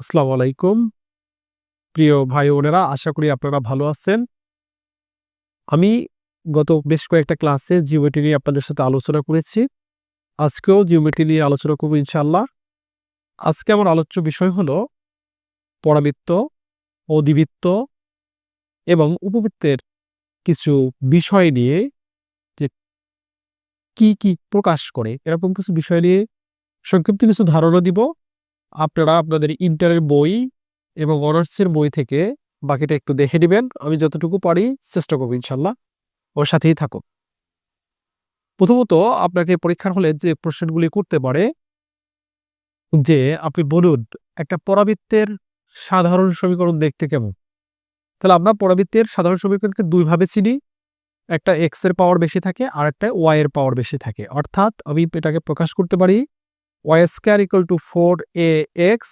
আসসালামু আলাইকুম। প্রিয় ভাই বোনেরা, আশা করি আপনারা ভালো আছেন। আমি গত বেশ কয়েকটা ক্লাসে জিওমেট্রি নিয়ে আপনাদের সাথে আলোচনা করেছি। আজকেও জিওমেট্রি নিয়ে আলোচনা করব ইনশাল্লাহ আজকে আমার আলোচ্য বিষয় হলো পরাবৃত্ত, অধিবৃত্ত এবং উপবৃত্তের কিছু বিষয় নিয়ে যে কি কি প্রকাশ করে, এরকম কিছু বিষয় নিয়ে সংক্ষিপ্ত কিছু ধারণা দিব। আপনারা আপনাদের ইন্টারের বই এবং অনার্সের বই থেকে বাকিটা একটু দেখে নেবেন। আমি যতটুকু পারি চেষ্টা করব ইনশাল্লাহ। ওর সাথেই থাকো প্রথমত আপনাকে পরীক্ষার হলে যে প্রশ্নগুলি করতে পারে, যে আপনি বলুন, একটা পরাবৃত্তের সাধারণ সমীকরণ দেখতে কেমন? তাহলে আমরা পরাবৃত্তের সাধারণ সমীকরণকে দুইভাবে চিনি। একটা এক্সের পাওয়ার বেশি থাকে আর একটা ওয়াই এর পাওয়ার বেশি থাকে। অর্থাৎ আমি এটাকে প্রকাশ করতে পারি Y square equal to four A X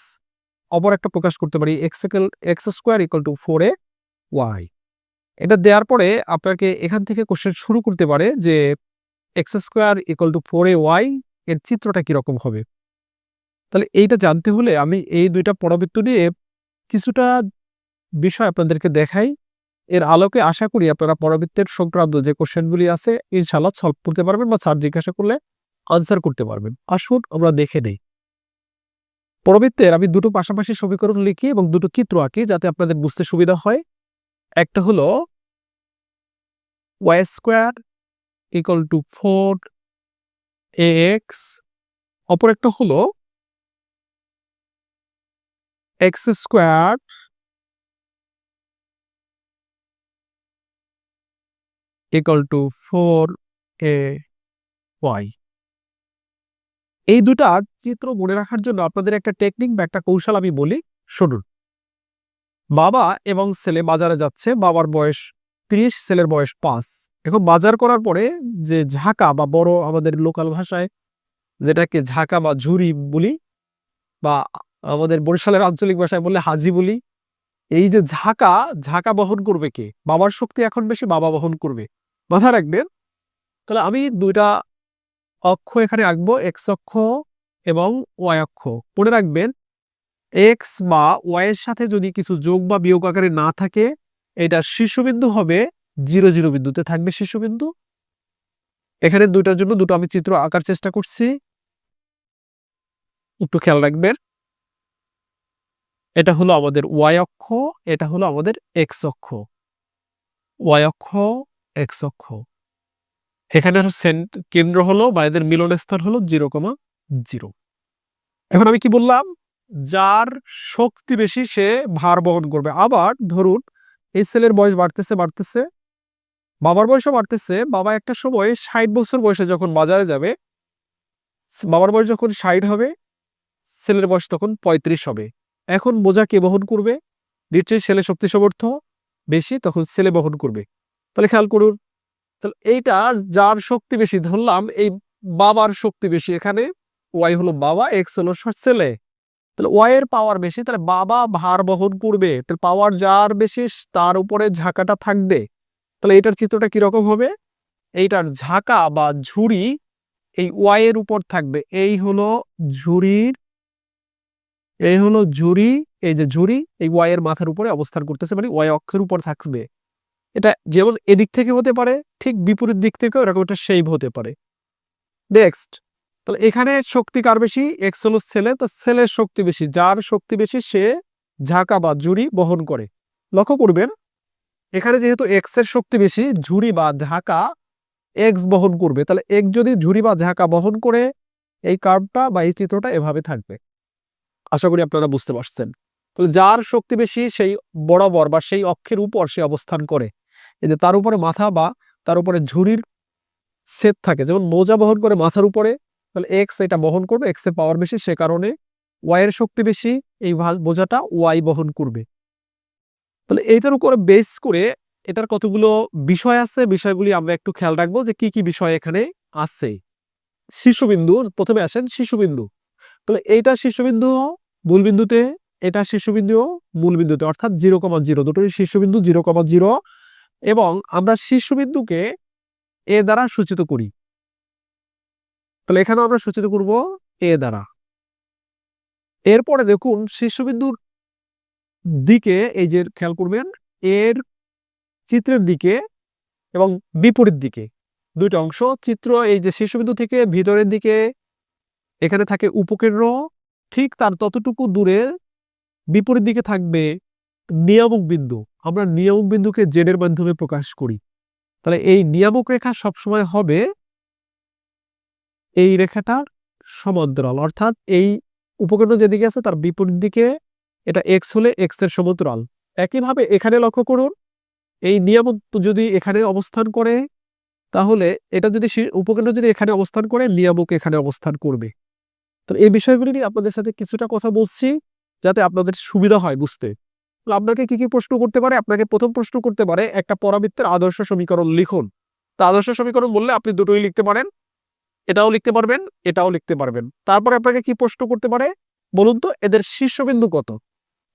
অপর একটা প্রকাশ করতে পারি X X square equal to four A Y এটা দেওয়ার পরে আপনাকে এখান থেকে কোশ্চেন শুরু করতে পারে যে X square equal to four A Y এর চিত্রটা কীরকম হবে। তাহলে এইটা জানতে হলে আমি এই দুইটা পরাবৃত্ত নিয়ে কিছুটা বিষয় আপনাদেরকে দেখাই। এর আলোকে আশা করি আপনারা পরাবৃত্তের সংক্রান্ত যে কোশ্চেনগুলি আছে ইনশাল্লাহ সলভ করতে পারবেন বা স্যার জিজ্ঞাসা করলে আনসার করতে পারবেন। আসুন, আমরা দেখে নেই। পরবৃত্তের আমি দুটো পাশাপাশি সমীকরণ লিখি এবং দুটো চিত্র আঁকি যাতে আপনাদের বুঝতে সুবিধা হয়। একটা হলো Y square equal to four A X অপর একটা হলো X square equal to four A Y এই দুটার চিত্র মনে রাখার জন্য আপনাদের একটা টেকনিক বা একটা কৌশল আমি বলি, শুনুন। বাবা এবং ছেলে বাজারে যাচ্ছে, বাবার বয়স ত্রিশ, ছেলের বয়স পাঁচ। এখন বাজার করার পরে যে ঝাঁকা বা বড় আমাদের লোকাল ভাষায় যেটাকে ঝাঁকা বা ঝুরি বলি, বা আমাদের বরিশালের আঞ্চলিক ভাষায় বললে হাজি বলি, এই যে ঝাঁকা ঝাঁকা বহন করবে কে? বাবার শক্তি এখন বেশি, বাবা বহন করবে। মাথা রাখবেন, তাহলে আমি দুইটা অক্ষ এখানে আঁকবো এক্স অক্ষ এবং ওয়াই অক্ষ। মনে রাখবেন এক্স বা ওয়াই এর সাথে যদি কিছু যোগ বা বিয়োগ আকারে না থাকে এটা শীর্ষবিন্দু হবে জিরো জিরো বিন্দুতে থাকবে শীর্ষবিন্দু। এখানে দুইটার জন্য দুটো আমি চিত্র আঁকার চেষ্টা করছি। একটু খেয়াল রাখবেন, এটা হলো আমাদের ওয়াই অক্ষ, এটা হলো আমাদের এক্স অক্ষ। ওয়াই অক্ষ এক্স অক্ষ। এখানে কেন্দ্র হলো বা এদের মিলনস্থান হলো জিরো কমা জিরো। এখন আমি কি বললাম? যার শক্তি বেশি সে ভার বহন করবে। আবার ধরুন, এই ছেলের বয়স বাড়তেছে বাড়তেছে, বাবার বয়সও বাড়তেছে, বাবা একটা সময় ষাট বছর বয়সে যখন বাজারে যাবে বাবার বয়স যখন ষাট হবে ছেলের বয়স তখন পঁয়ত্রিশ হবে। এখন বোঝা কে বহন করবে? নিশ্চয়ই ছেলে শক্তি সমর্থ বেশি, তখন ছেলে বহন করবে। তাহলে খেয়াল করুন তাহলে এইটা যার শক্তি বেশি ধরলাম, এই বাবার শক্তি বেশি, এখানে ওয়াই হলো বাবা এক্স হলো ছেলে। তাহলে ওয়াই এর পাওয়ার বেশি, তাহলে বাবা ভার বহন করবে, তাহলে পাওয়ার যার বেশি, তার উপরে ঝাঁকাটা থাকবে। তাহলে এটার চিত্রটা কীরকম হবে? এইটার ঝাঁকা বা ঝুড়ি এই ওয়াই এর উপর থাকবে। এই হলো ঝুড়ির, এই হলো ঝুড়ি, এই যে ঝুড়ি, এই ওয়াই এর মাথার উপরে অবস্থান করতেছে মানে ওয়াই অক্ষের উপর থাকবে। এটা যেমন এদিক থেকে হতে পারে, ঠিক বিপরীত দিক থেকেও এরকম একটা শেপ হতে পারে। নেক্সট তাহলে এখানে শক্তি কার বেশি? এক্স হলো ছেলে তো ছেলের শক্তি বেশি। যার শক্তি বেশি সে ঝাঁকা বা ঝুড়ি বহন করে। লক্ষ্য করবেন, এখানে যেহেতু এক্সের শক্তি বেশি, ঝুড়ি বা ঝাঁকা এক্স বহন করবে। তাহলে এক্স যদি ঝুড়ি বা ঝাঁকা বহন করে, এই কার্ভটা বা এই চিত্রটা এভাবে থাকবে। আশা করি আপনারা বুঝতে পারছেন। তাহলে যার শক্তি বেশি, সেই বরাবর বা সেই অক্ষের উপর সে অবস্থান করে। এই যে তার উপরে মাথা বা তার উপরে ঝুড়ির সেট থাকে, যেমন মোজা বহন করে মাথার উপরে, তাহলে এক্স এটা বহন করবে এক্সের পাওয়ার বেশি, সে কারণে ওয়াই এর শক্তি বেশি, এই বোঝাটা ওয়াই বহন করবে। তাহলে এইটার উপরে বেস করে এটার কতগুলো বিষয় আছে, বিষয়গুলি আমরা একটু খেয়াল রাখব যে কি কি বিষয় এখানে আছে। শিশুবিন্দু, প্রথমে আসেন শিশুবিন্দু। তাহলে এইটা শিশুবিন্দু মূল বিন্দুতে এটা শিশুবিন্দু মূল বিন্দুতে অর্থাৎ জিরো কমা জিরো দুটোই শিশুবিন্দু জিরো কমা জিরো এবং আমরা শীর্ষবিন্দুকে এ দ্বারা সূচিত করি। তাহলে এখানেও আমরা সূচিত করব এ দ্বারা। এরপরে দেখুন শীর্ষবিন্দুর দিকে এই যে খেয়াল করবেন, এর চিত্রের দিকে এবং বিপরীত দিকে। দুইটা অংশ, চিত্র এই যে শীর্ষবিন্দু থেকে ভিতরের দিকে এখানে থাকে উপকেন্দ্র, ঠিক তার ততটুকু দূরে বিপরীত দিকে থাকবে নিয়ামক বিন্দু। আমরা নিয়ামক বিন্দুকে জেডের মাধ্যমে প্রকাশ করি। তাহলে এই নিয়ামক রেখা সবসময় হবে এই রেখাটার সমান্তরাল। অর্থাৎ এই উপকেন্দ্র যেদিকে আছে তার বিপরীত দিকে এটা এক্স হলে এক্সের সমান্তরাল। একইভাবে এখানে লক্ষ্য করুন, এই নিয়ামক যদি এখানে অবস্থান করে, তাহলে এটা যদি উপকেন্দ্র যদি এখানে অবস্থান করে, নিয়ামক এখানে অবস্থান করবে। তো এই বিষয়গুলি নিয়ে আপনাদের সাথে কিছুটা কথা বলছি, যাতে আপনাদের সুবিধা হয় বুঝতে। আপনাকে কি কি প্রশ্ন করতে পারে? আপনাকে প্রথম প্রশ্ন করতে পারে একটা পরাবৃত্তের আদর্শ সমীকরণ লিখুন। তো আদর্শ সমীকরণ বললে আপনি দুটোই লিখতে পারেন। এটাও লিখতে পারবেন, এটাও লিখতে পারবেন। তারপরে আপনাকে কি প্রশ্ন করতে পারে? বলুন তো, এদের শীর্ষবিন্দু কত?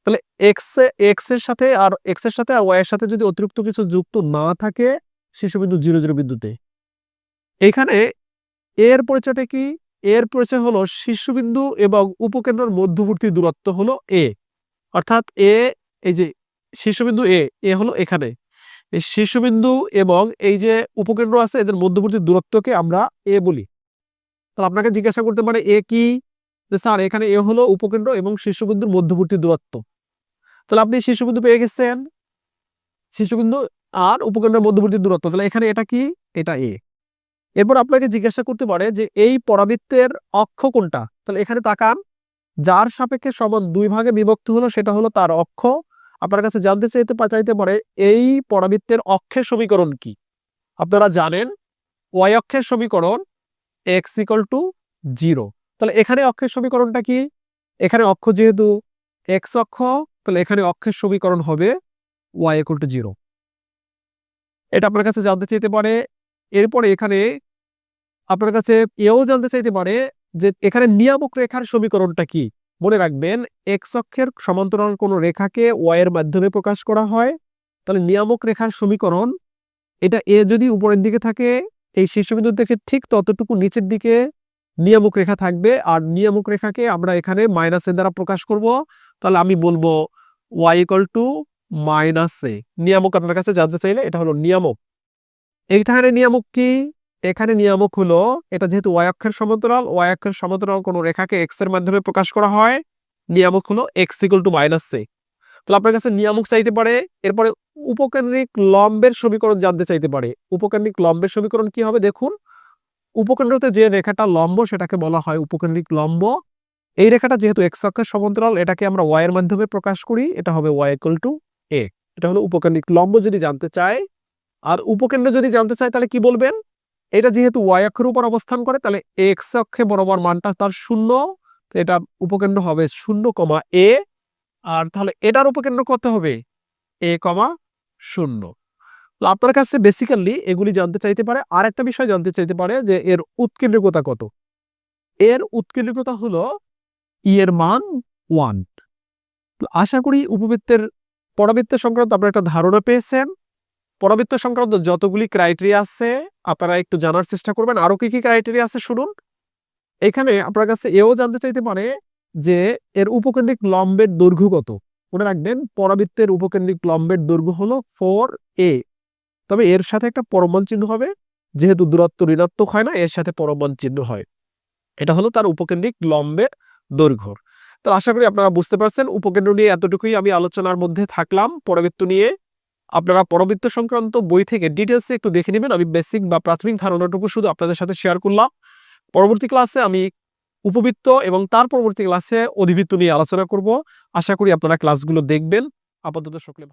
তাহলে এক্স এক্সের সাথে আর এক্সের সাথে আর ওয়াই এর সাথে যদি অতিরিক্ত কিছু যুক্ত না থাকে, শীর্ষবিন্দু জিরো জিরো বিন্দুতে। এখানে এর পরিচয়টা কি? এর পরিচয় হলো শীর্ষবিন্দু এবং উপকেন্দ্রের মধ্যবর্তী দূরত্ব হলো এ অর্থাৎ এ এই যে শীর্ষবিন্দু এ এ হলো এখানে। এই শীর্ষবিন্দু এবং এই যে উপকেন্দ্র আছে, এদের মধ্যবর্তী দূরত্বকে আমরা এ বলি। তাহলে আপনাকে জিজ্ঞাসা করতে পারে এ কি? যে স্যার, এখানে এ হলো উপকেন্দ্র এবং শীর্ষবিন্দুর মধ্যবর্তী দূরত্ব। তাহলে আপনি শীর্ষবিন্দু পেয়ে গেছেন। শীর্ষবিন্দু আর উপকেন্দ্রের মধ্যবর্তী দূরত্ব। তাহলে এখানে এটা কি? এটা এ এরপর আপনাকে জিজ্ঞাসা করতে পারে যে এই পরাবৃত্তের অক্ষ কোনটা? তাহলে এখানে তাকান। যার সাপেক্ষে সমান দুই ভাগে বিভক্ত হলো, সেটা হলো তার অক্ষ। আপনার কাছে জানতে চাইতে চাইতে পারে, এই পরাবৃত্তের অক্ষের সমীকরণ কি? আপনারা জানেন ওয়াই অক্ষের সমীকরণ এক্স ইকল টু জিরো তাহলে এখানে অক্ষের সমীকরণটা কি? এখানে অক্ষ যেহেতু এক্স অক্ষ, তাহলে এখানে অক্ষের সমীকরণ হবে ওয়াই ইকুয়াল টু জিরো এটা আপনার কাছে জানতে চাইতে পারে, এরপরে এখানে আপনার কাছে এও জানতে চাইতে পারে যে এখানে নিয়ামক রেখার সমীকরণটা কি? মনে রাখবেন এক্স অক্ষের সমান্তরাল কোনো রেখাকে ওয়াই এর মাধ্যমে প্রকাশ করা হয়, তাহলে নিয়ামক রেখার সমীকরণ, এটা এ যদি উপরের দিকে থাকে, এই শীর্ষবিন্দু থেকে ঠিক ততটুকু নিচের দিকে নিয়ামক রেখা থাকবে, আর নিয়ামক রেখাকে আমরা এখানে মাইনাসের দ্বারা প্রকাশ করব, তাহলে আমি বলব Y equal to minus A নিয়ামক আপনার কাছে জানতে চাইলে এটা হলো নিয়ামক। এইখানে নিয়ামক কি? এখানে নিয়ামক হলো, এটা যেহেতু ওয়াই অক্ষের সমান্তরাল ওয়াই অক্ষের সমান্তরাল কোনো রেখাকে এক্সের মাধ্যমে প্রকাশ করা হয়, নিয়ামক হলো X equal to minus A তাহলে আপনার কাছে নিয়ামক চাইতে পারে, এরপরে উপকেন্দ্রিক লম্বের সমীকরণ জানতে চাইতে পারে। উপকেন্দ্রিক লম্বের সমীকরণ কি হবে দেখুন, উপকেন্দ্রতে যে রেখাটা লম্ব সেটাকে বলা হয় উপকেন্দ্রিক লম্ব। এই রেখাটা যেহেতু এক্স অক্ষের সমান্তরাল, এটাকে আমরা ওয়াই এর মাধ্যমে প্রকাশ করি, এটা হবে ওয়াই ইকুয়াল টু এ এটা হলো উপকেন্দ্রিক লম্ব যদি জানতে চায়, আর উপকেন্দ্র যদি জানতে চায় তাহলে কি বলবেন? এটা যেহেতু ওয়াই অক্ষের উপর অবস্থান করে, তাহলে এক্স অক্ষে বরাবর মানটা তার শূন্য এটা উপকেন্দ্র হবে শূন্য কমা এ আর তাহলে এটার উপকেন্দ্র কত হবে? এ কমা শূন্য। তো আপনার কাছে বেসিক্যালি এগুলি জানতে চাইতে পারে আর একটা বিষয় জানতে চাইতে পারে যে এর উৎকেন্দ্রিকতা কত? এর উৎকেন্দ্রিকতা হলো ই এর মান ওয়ান আশা করি উপবৃত্তের, পরাবৃত্তের সংক্রান্ত আপনারা একটা ধারণা পেয়েছেন। পরাবৃত্ত সংক্রান্ত যতগুলি ক্রাইটেরিয়া আছে, আপনারা একটু জানার চেষ্টা করবেন। আরও কি কি ক্রাইটেরিয়া আছে শুনুন। এখানে আপনার কাছে এও জানতে চাইতে পারে যে, এর উপকেন্দ্রিক লম্বের দৈর্ঘ্য কত? মনে রাখবেন, পরাবৃত্তের উপকেন্দ্রিক লম্বের দৈর্ঘ্য হলো ফোর এ তবে এর সাথে একটা পরমাণ চিহ্ন হবে। যেহেতু দূরত্ব ঋণাত্মক হয় না, এর সাথে পরমাণ চিহ্ন হয়। এটা হলো তার উপকেন্দ্রিক লম্বের দৈর্ঘ্য। তো আশা করি আপনারা বুঝতে পারছেন, উপকেন্দ্র নিয়ে এতটুকুই আমি আলোচনার মধ্যে থাকলাম। পরাবৃত্ত নিয়ে আপনারা পরবৃত্ত সংক্রান্ত বই থেকে ডিটেলসে একটু দেখে নেবেন। আমি বেসিক বা প্রাথমিক ধারণাটুকু শুধু আপনাদের সাথে শেয়ার করলাম। পরবর্তী ক্লাসে আমি উপবৃত্ত এবং তার পরবর্তী ক্লাসে অধিবৃত্ত নিয়ে আলোচনা করব। আশা করি আপনারা ক্লাসগুলো দেখবেন। আপাতত সকলে